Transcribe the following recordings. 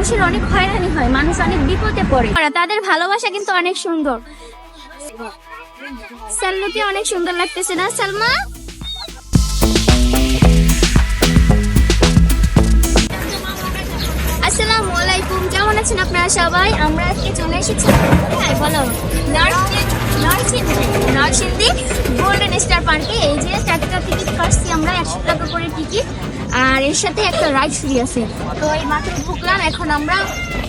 মানুষের অনেক হয়রানি হয়, মানুষ অনেক বিপদে পড়ে। তাদের ভালোবাসা কিন্তু অনেক সুন্দর। সাল্লুকে অনেক সুন্দর লাগতেছে না, সালমা? আসসালামু আলাইকুম, কেমন আছেন আপনারা সবাই? আমরা আজকে চলে এসেছি হ্যাঁ বলো? নরসিংদী গোল্ডেন স্টার পার্কে এই যে চারটা টিকিট কাটছি আমরা একশো টাকা করে টিকিট আর এর সাথে একটা রাইড ফ্রি আছে। তো এই মাত্র ঢুকলাম, এখন আমরা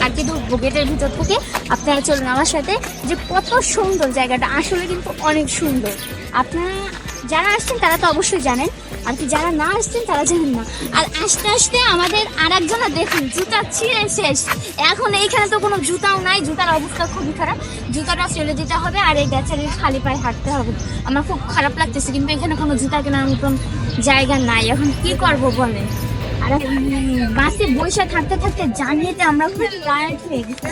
আর কি ঢুকবো গেটের ভিতর থেকে। আপনারা চলুন আমার সাথে। যে কত সুন্দর জায়গাটা, আসলে কিন্তু অনেক সুন্দর। আপনারা যারা আসছেন, তারা তো অবশ্যই জানেন। আর কি যারা না আসছেন, তারা জানেন না। আর আস্তে আস্তে আমাদের আর একজনা দেখুন, জুতা ছিঁড়ে শেষ। এখন এইখানে তো কোনো জুতাও নাই, জুতার অবস্থা খুবই খারাপ। জুতাটা ফেলে দিতে হবে আর এই বেচারি খালি পায়ে হাঁটতে হবে। আমার খুব খারাপ লাগতেছে, কিন্তু এখানে কোনো জুতা কেনার মতন জায়গা নাই। এখন কি করব বলে আর, বাসে বসে থাকতে থাকতে জানিয়েতে আমরা খুব টায়ার্ড হয়ে গেছি।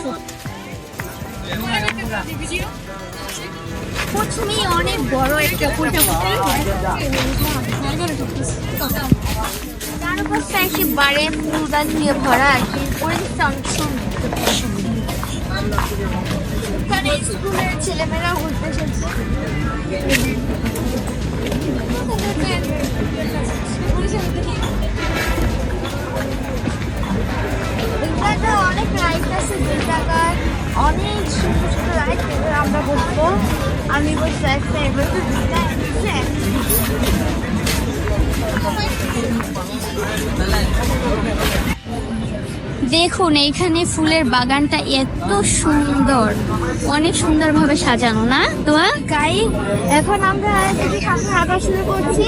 অনেক বড় একটা ভরা ছেলেমেয়েরা ঘুরতে অনেক রাইড আছে দুই টাকার অনেক সুন্দর সুন্দর রাইড আমরা বসবো আমি বসে একটা এবার। দেখুন এইখানে ফুলের বাগানটা এত সুন্দর। অনেক সুন্দরভাবে সাজানো না? তোমা গাই এখন আমরা শুরু করছি।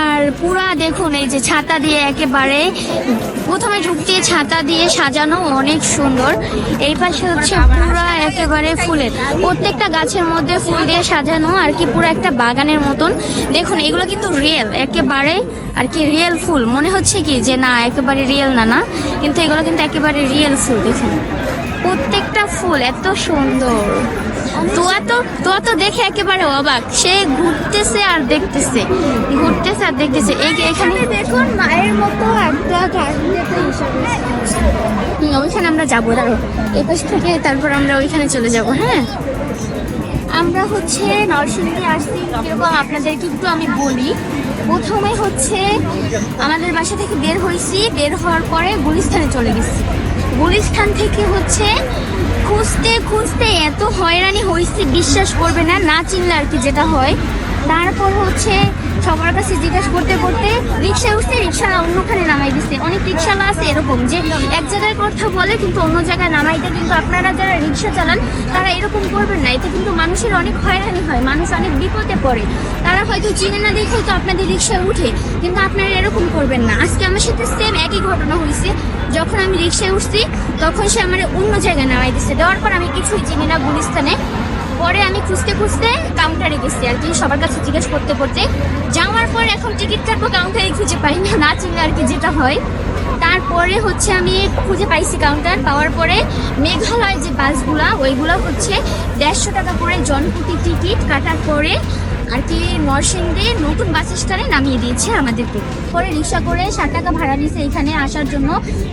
আর পুরা দেখুন এই যে ছাতা দিয়ে একেবারে প্রথমে ঢুকতে ছাতা দিয়ে সাজানো অনেক সুন্দর। এই পাশে হচ্ছে পুরা একেবারে ফুলের। প্রত্যেকটা গাছের মধ্যে ফুল দিয়ে সাজানো আর কি পুরো একটা বাগানের মতন। দেখুন এগুলো কিন্তু রিয়েল একেবারে আর কি রিয়েল ফুল। মনে হচ্ছে কি যে না একেবারে রিয়েল না না? কিন্তু এগুলো কিন্তু একেবারে রিয়েল ফুল দেখুন। প্রত্যেকটা ফুল এত সুন্দর। তোয়া তো তোয়া তো দেখে একেবারে অবাক। সে ঘুরতেছে আর দেখতেছে। ঘুরতেছে আর দেখতেছে। এই এখানে দেখুন মায়ের মতো একটা ওইখানে আমরা যাব দাঁড়ো এই পাশ থেকে তারপর আমরা ওইখানে চলে যাব হ্যাঁ? আমরা হচ্ছে নরসিংদী আসছি। কীরকম আপনাদেরকে একটু আমি বলি। প্রথমে হচ্ছে আমাদের বাসা থেকে বের হয়েছি। বের হওয়ার পরে গুলিস্থানে চলে গেছি। গুলিস্থান থেকে হচ্ছে খুঁজতে খুঁজতে এত হয়রানি হয়েছি, বিশ্বাস করবে না না চিনলে আর কি যেটা হয়। তারপর হচ্ছে সবার কাছে জিজ্ঞাসা করতে করতে রিক্সায় উঠতে রিক্সালা অন্যখানে নামাই দিচ্ছে। অনেক রিক্সালা আছে এরকম যে এক জায়গায় কথা বলে কিন্তু অন্য জায়গায় নামাইতে কিন্তু আপনারা যারা রিক্সা চালান, তারা এরকম করবেন না। এতে কিন্তু মানুষের অনেক হয়রানি হয়, মানুষ অনেক বিপদে পড়ে। তারা হয়তো চিনে না দেখে তো আপনাদের রিক্সায় উঠে, কিন্তু আপনারা এরকম করবেন না। আজকে আমার সাথে সেম একই ঘটনা হয়েছে। যখন আমি রিক্সায় উঠছি, তখন সে আমার অন্য জায়গায় নামাই দিচ্ছে। দেওয়ার পর আমি কিছুই চিনি না গুলিস্তানে। পরে আমি খুঁজতে খুঁজতে কাউন্টারে গেছি আর কি, সবার কাছে জিজ্ঞেস করতে করতে। যাওয়ার পর এখন টিকিট কাটবো কাউন্টারে খুঁজে পাই না না চিনলে আর কি যেটা হয়। তারপরে হচ্ছে আমি খুঁজে পাইছি কাউন্টার পাওয়ার পরে মেঘালয় যে বাসগুলা, ওইগুলো হচ্ছে দেড়শো টাকা করে জনপ্রতি টিকিট কাটার পরে আর কি নরসিংদী নতুন বাস স্ট্যান্ডে নামিয়ে দিয়েছে আমাদেরকে পরে রিক্সা করে ষাট টাকা ভাড়া নিয়েছে এখানে আসার জন্য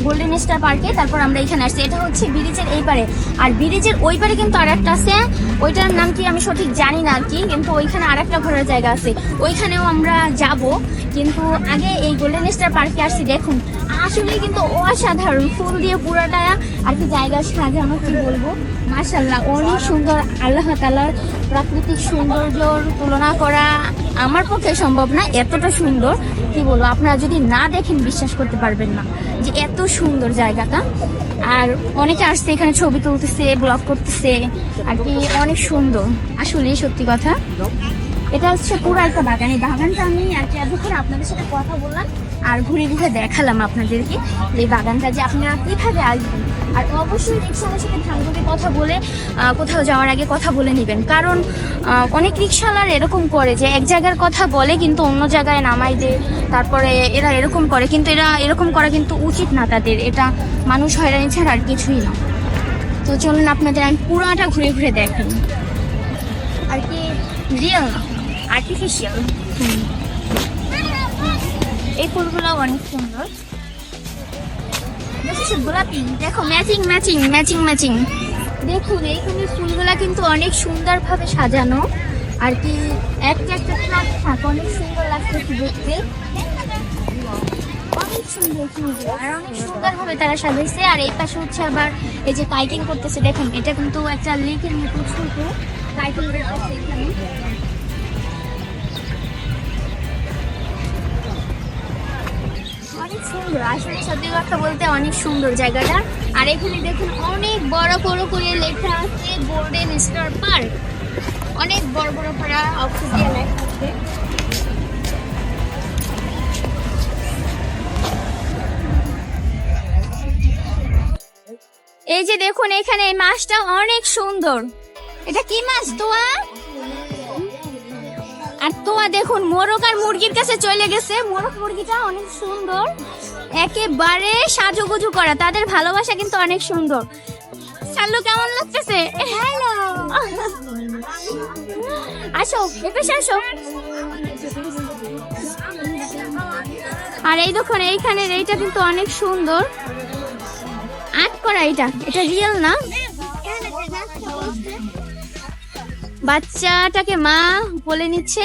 গোল্ডেন স্টার পার্কে তারপর আমরা এখানে আসছি। এটা হচ্ছে ব্রিজের এই পারে আর ব্রিজের ওই পারে কিন্তু আর একটা আছে। ওইটার নাম কি আমি সঠিক জানি না আর কি কিন্তু ওইখানে আর একটা ঘোরার জায়গা আছে। ওইখানেও আমরা যাব। কিন্তু আগে এই গোল্ডেন স্টার পার্কে আসছি। দেখুন, আসলে কিন্তু অসাধারণ। ফুল দিয়ে পুরোটা আর কি জায়গা সাজানো কি বলব? মাশাল্লাহ অনেক সুন্দর আল্লাহ তালার প্রাকৃতিক সৌন্দর্যর তুলনা করা আমার পক্ষে সম্ভব না, এতটা সুন্দর। কি বলব, আপনারা যদি না দেখেন, বিশ্বাস করতে পারবেন না যে এত সুন্দর জায়গাটা। আর অনেকে আসছে, এখানে ছবি তুলতেছে ব্লগ করতেছে, আর কি অনেক সুন্দর। আসলে সত্যি কথা, এটা হচ্ছে পুরো একটা বাগান। এই বাগানটা আমি আর কি এতক্ষণ আপনাদের সাথে কথা বললাম, আর ঘুরে ঘুরে দেখালাম আপনাদেরকে এই বাগানটা যে আপনারা কীভাবে আসবেন। আর অবশ্যই রিক্সাওয়ালার সাথে ঢালগুলি কথা বলে কোথাও যাওয়ার আগে কথা বলে নেবেন। কারণ অনেক রিক্সাওয়ালার এরকম করে যে এক জায়গার কথা বলে কিন্তু অন্য জায়গায় নামাই দেয় তারপরে এরা এরকম করে, কিন্তু এরা এরকম করা কিন্তু উচিত না তাদের। এটা মানুষ হয়রানি ছাড়া আর কিছুই না। তো চলুন আপনাদের আমি পুরাটা ঘুরে ঘুরে দেখেন আর কি রিয়েল না আর্টিফিশিয়াল এই ফুলগুলো অনেক সুন্দর। গোলাপি, দেখো ম্যাচিং ম্যাচিং ম্যাচিং ম্যাচিং দেখুন, এইখানে ফুলগুলা কিন্তু অনেক সুন্দরভাবে সাজানো। আর কি, একটা একটা থাক থাক, অনেক সুন্দর লাগতেছে দেখতে। অনেক সুন্দর ফুলগুলো আর অনেক সুন্দরভাবে তারা সাজাইছে। আর এই পাশে হচ্ছে আবার এই যে কাইটিং করতেছে, দেখুন, এটা কিন্তু একটা লেকের মতো ছোট কাইটিং করতেছে এখানে। সুন্দর। আসলে সত্যি কথা বলতে অনেক সুন্দর জায়গাটা। আর এখানে দেখুন অনেক বড় বড় করে লেখা আছে গোল্ডেন স্টার পার্ক অনেক বড় বড় করে অক্ষর এই যে দেখুন এখানে এই মাছটা অনেক সুন্দর। এটা কি মাছ তোয়া? আর তোয়া দেখুন মোরগ আর মুরগির কাছে চলে গেছে। মোরগ মুরগিটা অনেক সুন্দর। একেবারে সাজুগুজু করা। তাদের ভালোবাসা কিন্তু অনেক সুন্দর। সাল্লু কেমন লাগতেছে? হ্যালো আসো এপাশে আসো। আর এই দেখুন এইখানের এইটা কিন্তু অনেক সুন্দর। আর্ট করা এটা। এটা রিয়েল না? বাচ্চাটাকে মা বলে নিচ্ছে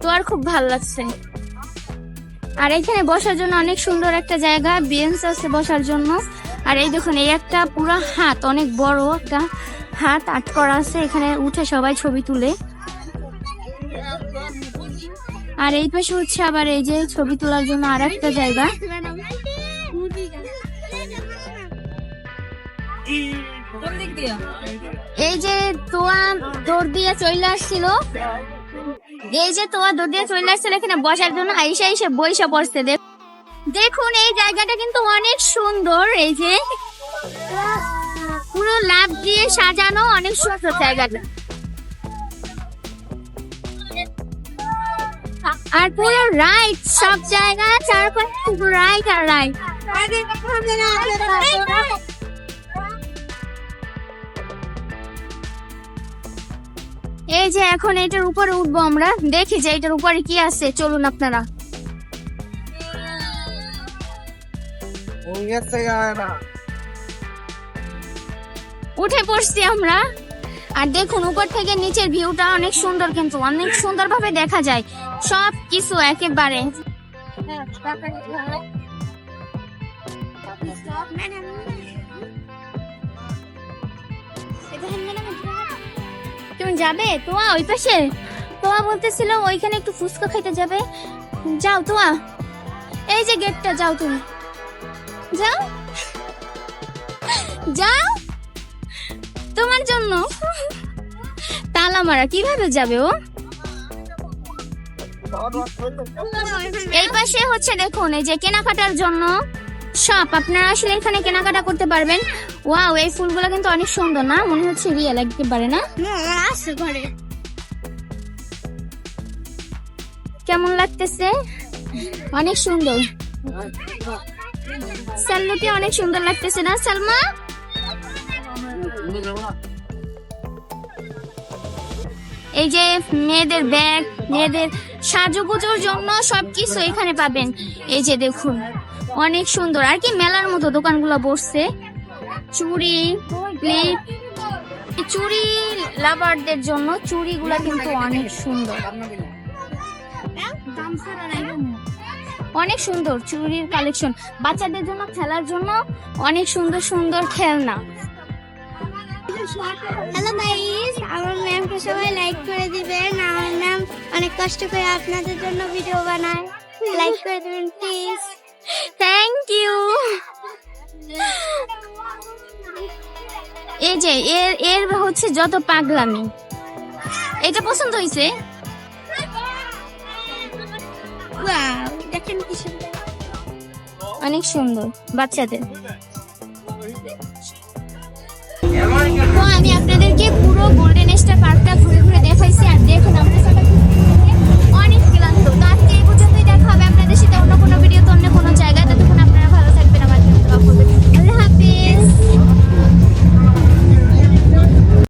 তো আর খুব ভালো লাগছে। আর এখানে বসার জন্য অনেক সুন্দর একটা জায়গা বেঞ্চ আছে বসার জন্য। আর এই দেখুন এই একটা পুরো হাত অনেক বড় একটা হাত আট করা আছে এখানে উঠে সবাই ছবি তুলে। আর এই পাশে হচ্ছে আবার এই যে ছবি তোলার জন্য আর একটা জায়গা এই যে তোয়া দৌড় দিয়ে চলে আসছিল এই যে তোয়া দৌড় দিয়ে চলে আসছিল এখানে বসার জন্য আইসা আইসা বইসা পড়ছে দেখ দেখুন এই জায়গাটা কিন্তু অনেক সুন্দর এই যে পুরো লাভ দিয়ে সাজানো অনেক সুন্দর জায়গাটা আর পুরো রাইট সব জায়গা চারপাশে শুধু রাইট আর রাইট এই যে এখন এটার উপরে উঠবো আমরা দেখি যে এটার উপরে কি আছে চলুন আপনারা। উঠে পড়ছি আমরা। আর দেখুন উপর থেকে নিচের ভিউটা অনেক সুন্দর কিন্তু অনেক সুন্দরভাবে দেখা যায়। সব কিছু একেবারে তুমি যাবে? তোয়া, ওই পাশে। তোয়া বলতেছিল ওইখানে একটু ফুচকা খাইতে যাবে। যাও তোয়া। এই যে গেটটা যাও তুমি। যাও। যাও। তোমার জন্য। তালা মারা, কীভাবে যাবে ও? এই পাশে হচ্ছে দেখুন, এই যে কেনাকাটার জন্য। শপ, আপনারা আসলে এখানে কেনাকাটা করতে পারবেন। ওয়াও এই ফুলগুলো কিন্তু অনেক সুন্দর না? মনে হচ্ছে রিয়েল একেবারে না? আছে ঘরে। কেমন লাগতেছে? অনেক সুন্দর। সাল্লুকে অনেক সুন্দর লাগতেছে না সালমা? এই যে মেয়েদের ব্যাগ মেয়েদের সাজুগুজুর জন্য সবকিছু এখানে পাবেন। এই যে দেখুন অনেক সুন্দর। আর কি মেলার মতো দোকানগুলো বসছে। চুড়ি ক্লিপ চুড়ি লাভারদের জন্য চুড়িগুলা কিন্তু অনেক সুন্দর। অনেক সুন্দর চুড়ির কালেকশন বাচ্চাদের জন্য খেলার জন্য অনেক সুন্দর সুন্দর খেলনা। হ্যালো গাইস আমার ম্যামকে সবাই লাইক করে দিবেন। আমার ম্যাম অনেক কষ্ট করে আপনাদের জন্য ভিডিও বানায়। লাইক করে দিবেন প্লিজ এই যে এর এর হচ্ছে যত পাগলামি। এটা পছন্দ হয়েছে দেখেন অনেক সুন্দর বাচ্চাদের। তো আমি আপনাদেরকে পুরো গোল্ডেন স্টার পার্কটা ঘুরে ঘুরে